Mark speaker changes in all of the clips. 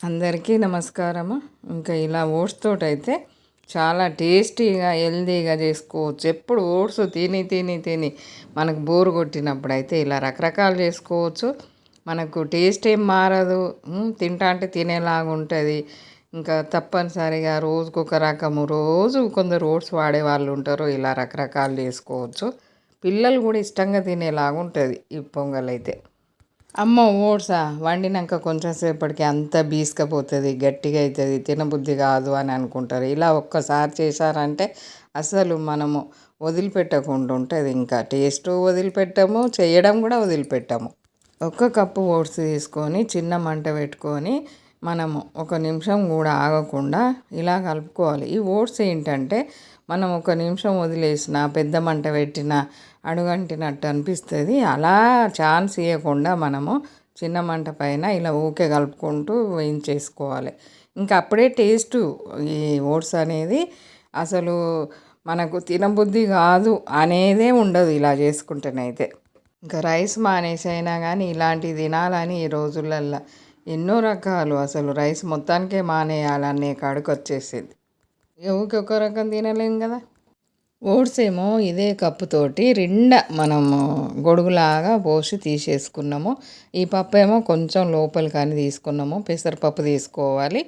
Speaker 1: అందరికీ నమస్కారము. ఇంకా ఇలా ఓట్స్ తోటైతే అయితే చాలా టేస్టీగా హెల్దీగా చేసుకోవచ్చు. ఎప్పుడు ఓట్స్ తిని తిని తిని మనకు బోరు కొట్టినప్పుడు అయితే ఇలా రకరకాలు చేసుకోవచ్చు. మనకు టేస్ట్ ఏం మారదు. తింటా అంటే తినేలాగా ఉంటుంది. ఇంకా తప్పనిసరిగా రోజుకు ఒక రకము రోజు కొందరు ఓట్స్ వాడే వాళ్ళు ఉంటారు. ఇలా రకరకాలు చేసుకోవచ్చు. పిల్లలు కూడా ఇష్టంగా తినేలాగా ఉంటుంది ఈ పొంగల్ అయితే అమ్మ ఓట్సా వండినాక కొంచెం సేపటికి అంత బీసుకపోతుంది గట్టిగా అవుతుంది తినబుద్ధి కాదు అని అనుకుంటారు. ఇలా ఒక్కసారి చేశారంటే అసలు మనము వదిలిపెట్టకుండా ఉంటుంది ఇంకా. టేస్ట్ వదిలిపెట్టము చేయడం కూడా వదిలిపెట్టము. ఒక్క కప్పు ఓట్స్ తీసుకొని చిన్న మంట పెట్టుకొని మనము ఒక నిమిషం కూడా ఆగకుండా ఇలా కలుపుకోవాలి. ఈ ఓట్స్ ఏంటంటే మనం ఒక నిమిషం వదిలేసిన పెద్ద మంట పెట్టిన అడుగంటినట్టు అనిపిస్తుంది. అలా ఛాన్స్ ఇవ్వకుండా మనము చిన్న మంట పైన ఇలా ఊకే కలుపుకుంటూ వేయించేసుకోవాలి. ఇంకా అప్పుడే టేస్ట్ ఈ ఓట్స్ అనేది అసలు మనకు తినబుద్ధి కాదు అనేదే ఉండదు ఇలా చేసుకుంటేనైతే. ఇంకా రైస్ మానేసి అయినా కానీ ఇలాంటివి తినాలని ఈ రోజులల్లో ఎన్నో రకాలు అసలు రైస్ మొత్తానికే మానేయాలనే కాడికి వచ్చేసింది ఎవరికి ఒక రకం తినలేం కదా. ఓట్స్ ఏమో ఇదే కప్పుతోటి రెండా మనము గొడుగులాగా పోసి తీసేసుకున్నాము. ఈ పప్పు ఏమో కొంచెం లోపలి కానీ తీసుకున్నాము. పెసరపప్పు తీసుకోవాలి.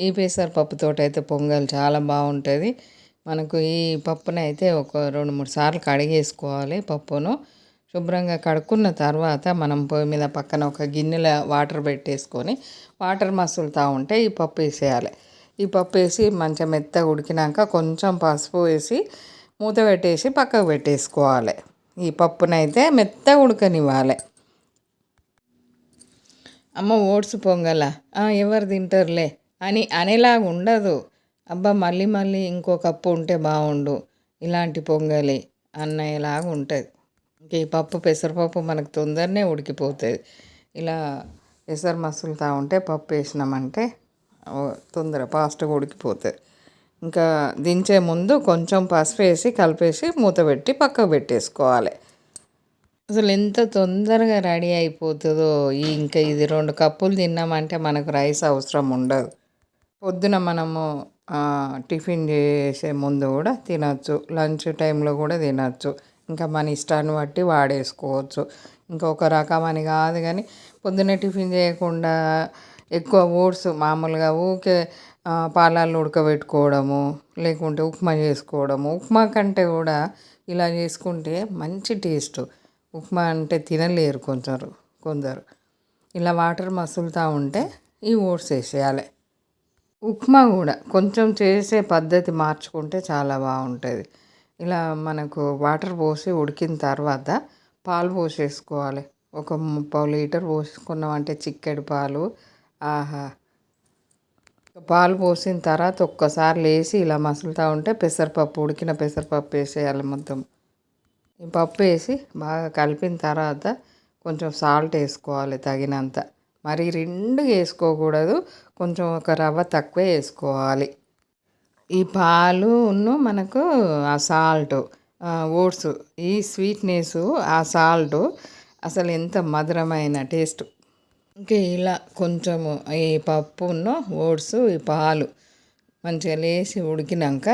Speaker 1: ఈ పెసరపప్పుతోటి అయితే పొంగల్ చాలా బాగుంటుంది. మనకు ఈ పప్పునైతే ఒక రెండు మూడు సార్లు కడిగేసుకోవాలి పప్పును. శుభ్రంగా కడుక్కున్న తర్వాత మనం పొయ్యి మీద పక్కన ఒక గిన్నెల వాటర్ పెట్టేసుకొని వాటర్ మసులుతూ ఉంటే ఈ పప్పు వేసేయాలి. ఈ పప్పు వేసి మంచిగా మెత్తగా ఉడికినాక కొంచెం పసుపు వేసి మూత పెట్టేసి పక్కకు పెట్టేసుకోవాలి. ఈ పప్పునైతే మెత్తగా ఉడకనివ్వాలి. అమ్మ ఓట్స్ పొంగల. ఎవరు తింటారులే? అని అనేలాగా ఉండదు. అబ్బా మళ్ళీ మళ్ళీ ఇంకో కప్పు ఉంటే బాగుండు. ఇలాంటి పొంగలి అన్నయ్యలాగా ఉంటుంది. ఇంకా ఈ పప్పు పెసరపప్పు మనకు తొందరనే ఉడికిపోతుంది. ఇలా పెసర మసులుతూ ఉంటే పప్పు వేసినామంటే తొందర ఫాస్ట్గా ఉడికిపోతుంది ఇంకా దించే ముందు కొంచెం పసుపు వేసి కలిపేసి మూత పెట్టి పక్కకు పెట్టేసుకోవాలి. అసలు ఎంత తొందరగా రెడీ అయిపోతుందో ఇంకా ఇది రెండు కప్పులు తిన్నామంటే మనకు రైస్ అవసరం ఉండదు. పొద్దున మనము టిఫిన్ చేసే ముందు కూడా తినచ్చు. లంచ్ టైంలో కూడా తినచ్చు. ఇంకా మన ఇష్టాన్ని బట్టి వాడేసుకోవచ్చు. ఇంకొక రకం అని కాదు కానీ పొద్దున్న టిఫిన్ చేయకుండా ఎక్కువ ఓట్స్ మామూలుగా ఊకే ఆ, పాలల్లో ఉడకబెట్టుకోవడము లేకుంటే ఉప్మా చేసుకోవడము. ఉప్మా కంటే కూడా ఇలా చేసుకుంటే మంచి టేస్ట్. ఉప్మా అంటే తినలేరు కొందరు కొందరు. ఇలా వాటర్ మసులుతూ ఉంటే ఈ ఓట్స్ వేసేయాలి. ఉప్మా కూడా కొంచెం చేసే పద్ధతి మార్చుకుంటే చాలా బాగుంటుంది. ఇలా మనకు వాటర్ పోసి ఉడికిన తర్వాత పాలు పోసేసుకోవాలి. ఒక ముప్పావు లీటర్ పోసుకున్నామంటే చిక్కడి పాలు ఆహా. పాలు పోసిన తర్వాత ఒక్కసారి లేచి ఇలా మసులుతూ ఉంటే పెసరపప్పు ఉడికిన పెసరపప్పు వేసేయాలి మొత్తం. ఈ పప్పు వేసి బాగా కలిపిన తర్వాత కొంచెం సాల్ట్ వేసుకోవాలి తగినంత. మరి రెండు వేసుకోకూడదు కొంచెం ఒక రవ్వ తక్కువే వేసుకోవాలి. ఈ పాలు మనకు ఆ సాల్ట్ ఓట్స్ ఈ స్వీట్నెస్ ఆ సాల్ట్ అసలు ఎంత మధురమైన టేస్ట్. ఇంకా ఇలా కొంచెము ఈ పప్పును ఓట్స్ ఈ పాలు మంచిగా లేచి ఉడికినాక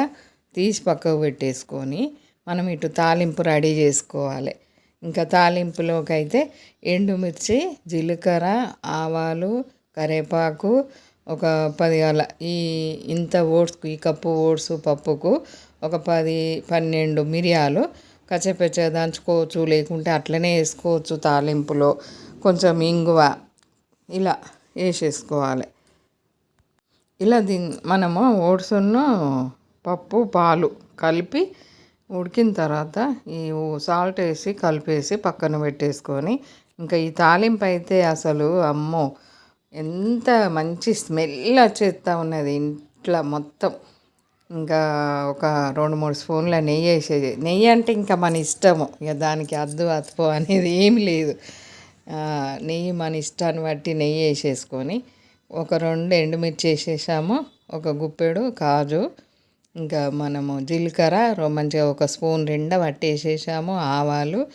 Speaker 1: తీసి పక్కకు పెట్టేసుకొని మనం ఇటు తాలింపు రెడీ చేసుకోవాలి. ఇంకా తాలింపులోకి అయితే ఎండుమిర్చి జీలకర్ర ఆవాలు కరివేపాకు ఒక పది అలా ఈ ఇంత ఓట్స్కు ఈ కప్పు ఓట్స్ పప్పుకు ఒక పది పన్నెండు మిరియాలు కచ్చపెచ్చ దంచుకోవచ్చు లేకుంటే అట్లనే వేసుకోవచ్చు తాలింపులో. కొంచెం ఇంగువ ఇలా వేసేసుకోవాలి. ఇలా దీ మనము ఓట్స్ను పప్పు పాలు కలిపి ఉడికిన తర్వాత ఈ సాల్ట్ వేసి కలిపేసి పక్కన పెట్టేసుకొని ఇంకా ఈ తాలింపు అయితే అసలు అమ్మో! ఎంత మంచి స్మెల్ వచ్చేస్తూ ఉన్నది ఇంట్లో మొత్తం. ఇంకా ఒక రెండు మూడు స్పూన్ల నెయ్యి వేసేది. నెయ్యి అంటే ఇంకా మన ఇష్టము. ఇక దానికి అద్దు అతుపు అనేది ఏమి లేదు. నెయ్యి మన ఇష్టాన్ని బట్టి నెయ్యి వేసేసుకొని ఒక రెండు ఎండుమిర్చి వేసేసాము ఒక గుప్పెడు కాజు ఇంకా మనము జీలకర్ర మంచిగా ఒక స్పూన్ నిండా పట్టేసేసాము ఆవాలు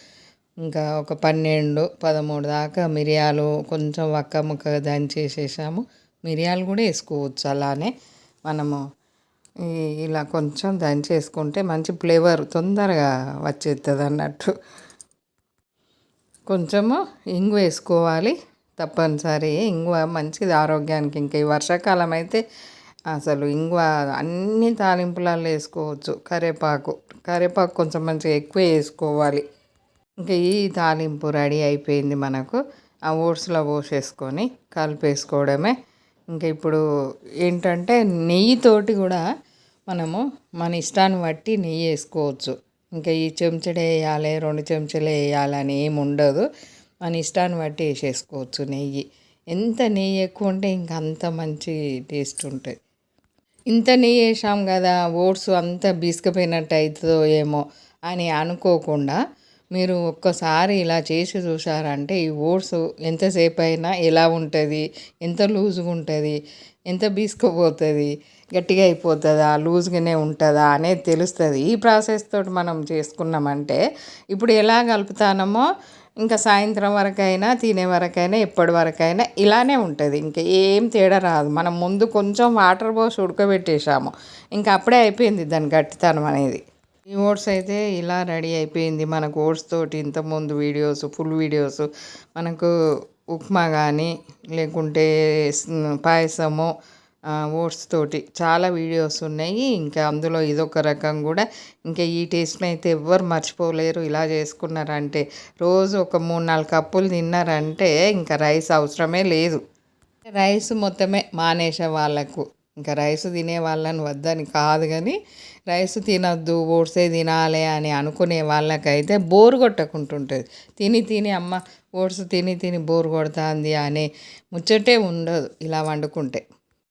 Speaker 1: ఇంకా ఒక పన్నెండు పదమూడు దాకా మిరియాలు కొంచెం వక్క ముక్క దంచేసేసాము. మిరియాలు కూడా వేసుకోవచ్చు అలానే మనము. ఇలా కొంచెం దంచేసుకుంటే మంచి ఫ్లేవర్ తొందరగా వచ్చేస్తుంది అన్నట్టు కొంచెము ఇంగు వేసుకోవాలి. తప్పనిసరి ఇంగువ మంచిది ఆరోగ్యానికి. ఇంకా ఈ వర్షాకాలం అయితే అసలు ఇంగువ అన్ని తాలింపులలో వేసుకోవచ్చు. కరివేపాకు కరివేపాకు కొంచెం మంచిగా ఎక్కువ వేసుకోవాలి. ఇంకా ఈ తాలింపు రెడీ అయిపోయింది మనకు. ఆ ఓట్స్లో పోసేసుకొని కలిపేసుకోవడమే. ఇంకా ఇప్పుడు ఏంటంటే నెయ్యితోటి కూడా మనము మన ఇష్టాన్ని బట్టి నెయ్యి వేసుకోవచ్చు. ఇంకా ఈ చెంచడే వేయాలి రెండు చెంచాలు వేయాలని ఏమి ఉండదు. మన ఇష్టాన్ని బట్టి వేసేసుకోవచ్చు నెయ్యి. ఎంత నెయ్యి ఎక్కువ ఉంటే ఇంకా అంత మంచి టేస్ట్ ఉంటుంది. ఇంత నెయ్యి వేసాం కదా ఓట్స్ అంత బీసుకుపోయినట్టు అవుతుందో ఏమో అని అనుకోకుండా మీరు ఒక్కసారి ఇలా చేసి చూసారంటే ఈ ఓట్స్ ఎంతసేపు అయినా ఎలా ఉంటుంది ఎంత లూజ్గా ఉంటుంది ఎంత బీసుకుపోతుంది గట్టిగా అయిపోతుందా? లూజ్గానే ఉంటుందా? అనేది తెలుస్తుంది. ఈ ప్రాసెస్ తోటి మనం చేసుకున్నామంటే ఇప్పుడు ఎలా కలుపుతానమో ఇంకా సాయంత్రం వరకైనా తినే వరకైనా ఎప్పటి వరకైనా ఇలానే ఉంటుంది. ఇంకా ఏం తేడా రాదు. మనం ముందు కొంచెం వాటర్ పోసి ఉడకబెట్టేసాము ఇంకా అప్పుడే అయిపోయింది దాని గట్టితనం అనేది. ఈ ఓట్స్ అయితే ఇలా రెడీ అయిపోయింది. మనకు ఓట్స్ తోటి ఇంతకుముందు వీడియోస్ ఫుల్ వీడియోస్. మనకు ఉప్మా కానీ లేకుంటే పాయసము ఓట్స్ తోటి చాలా వీడియోస్ ఉన్నాయి. ఇంకా అందులో ఇదొక రకం కూడా. ఇంకా ఈ టేస్ట్ని అయితే ఎవ్వరు మర్చిపోలేరు. ఇలా చేసుకున్నారంటే రోజు ఒక మూడు నాలుగు కప్పులు తిన్నారంటే ఇంకా రైస్ అవసరమే లేదు. రైస్ మొత్తమే మానేసే వాళ్ళకు. ఇంకా రైస్ తినే వాళ్ళని వద్దని కాదు కానీ రైస్ తినొద్దు ఓట్సే తినాలి అని అనుకునే వాళ్ళకైతే బోరు కొట్టకుంటుంటుంది. తిని తిని అమ్మ ఓట్స్ తిని తిని బోరు కొడుతుంది అనే ముచ్చటే ఉండదు ఇలా వండుకుంటే.